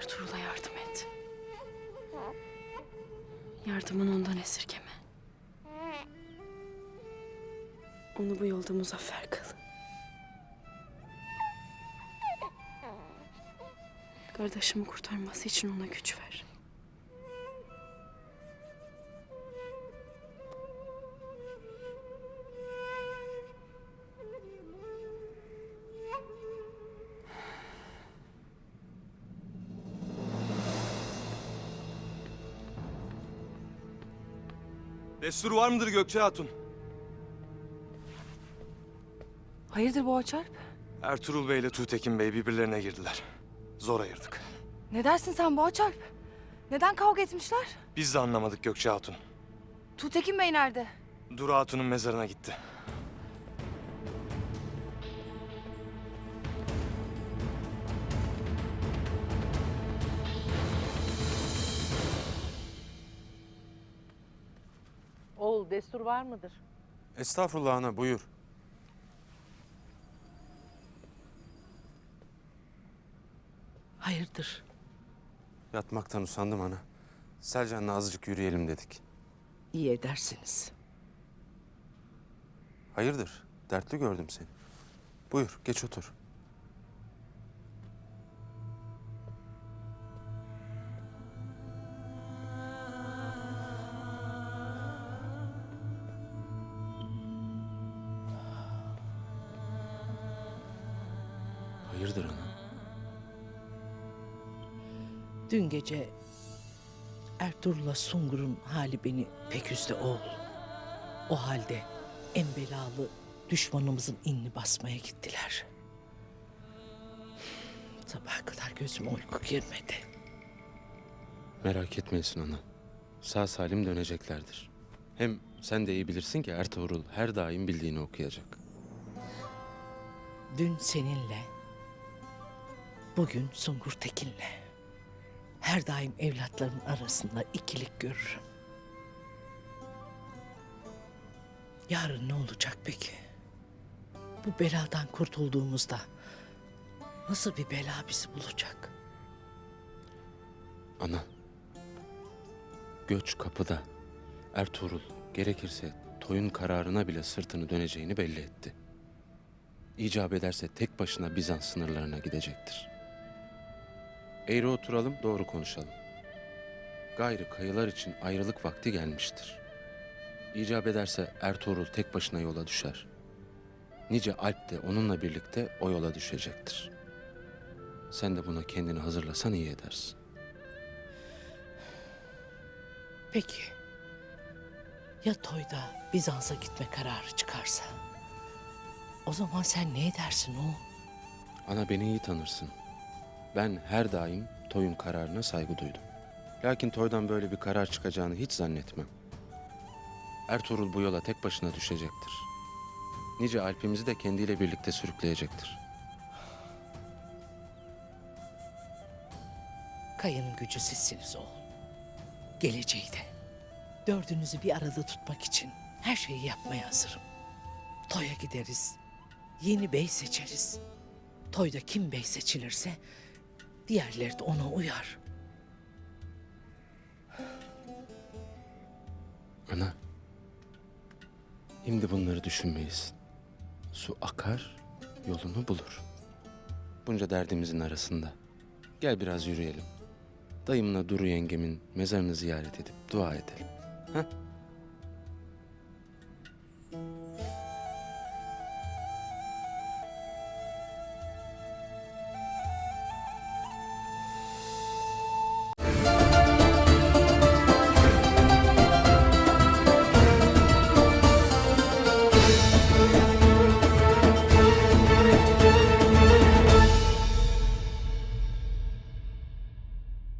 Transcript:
Ertuğrul'a yardım et. Yardımın ondan esirgeme. Onu bu yolda muzaffer kıl. Kardeşimi kurtarması için ona güç ver. Destur var mıdır Gökçe Hatun? Hayırdır bu Açarp? Ertuğrul Bey ile Tuğtekin Bey birbirlerine girdiler. Zor ayırdık. Ne dersin sen bu Açarp? Neden kavga etmişler? Biz de anlamadık Gökçe Hatun. Tuğtekin Bey nerede? Duru Hatun'un mezarına gitti. Destur var mıdır? Estağfurullah ana buyur. Hayırdır? Yatmaktan usandım ana. Selcan'la azıcık yürüyelim dedik. İyi edersiniz. Hayırdır? Dertli gördüm seni. Buyur geç otur. Hayırdır ana? Dün gece Ertuğrul'la Sungur'un hali beni pek üzdü oğul. O halde en belalı düşmanımızın inini basmaya gittiler. Sabaha kadar gözüme uyku girmedi. Merak etmeyesin ana. Sağ salim döneceklerdir. Hem sen de iyi bilirsin ki Ertuğrul her daim bildiğini okuyacak. Dün seninle, bugün Sungur Tekin'le. Her daim evlatların arasında ikilik görürüm. Yarın ne olacak peki? Bu beladan kurtulduğumuzda nasıl bir bela bizi bulacak? Ana. Göç kapıda. Ertuğrul gerekirse toyun kararına bile sırtını döneceğini belli etti. İcap ederse tek başına Bizans sınırlarına gidecektir. Eğri oturalım, doğru konuşalım. Gayrı kayılar için ayrılık vakti gelmiştir. İcap ederse Ertuğrul tek başına yola düşer. Nice Alp de onunla birlikte o yola düşecektir. Sen de buna kendini hazırlasan iyi edersin. Peki ya toyda Bizans'a gitme kararı çıkarsa? O zaman sen ne edersin o? Ana beni iyi tanırsın. Ben her daim toyun kararına saygı duydum. Lakin toydan böyle bir karar çıkacağını hiç zannetmem. Ertuğrul bu yola tek başına düşecektir. Nice Alp'imizi de kendiyle birlikte sürükleyecektir. Kayının gücü sizsiniz oğul. Geleceği de. Dördünüzü bir arada tutmak için her şeyi yapmaya hazırım. Toya gideriz. Yeni bey seçeriz. Toyda kim bey seçilirse diğerleri de ona uyar. Ana, şimdi bunları düşünmeyiz. Su akar, yolunu bulur. Bunca derdimizin arasında. Gel biraz yürüyelim. Dayımla Duru yengemin mezarını ziyaret edip dua edelim. Ha?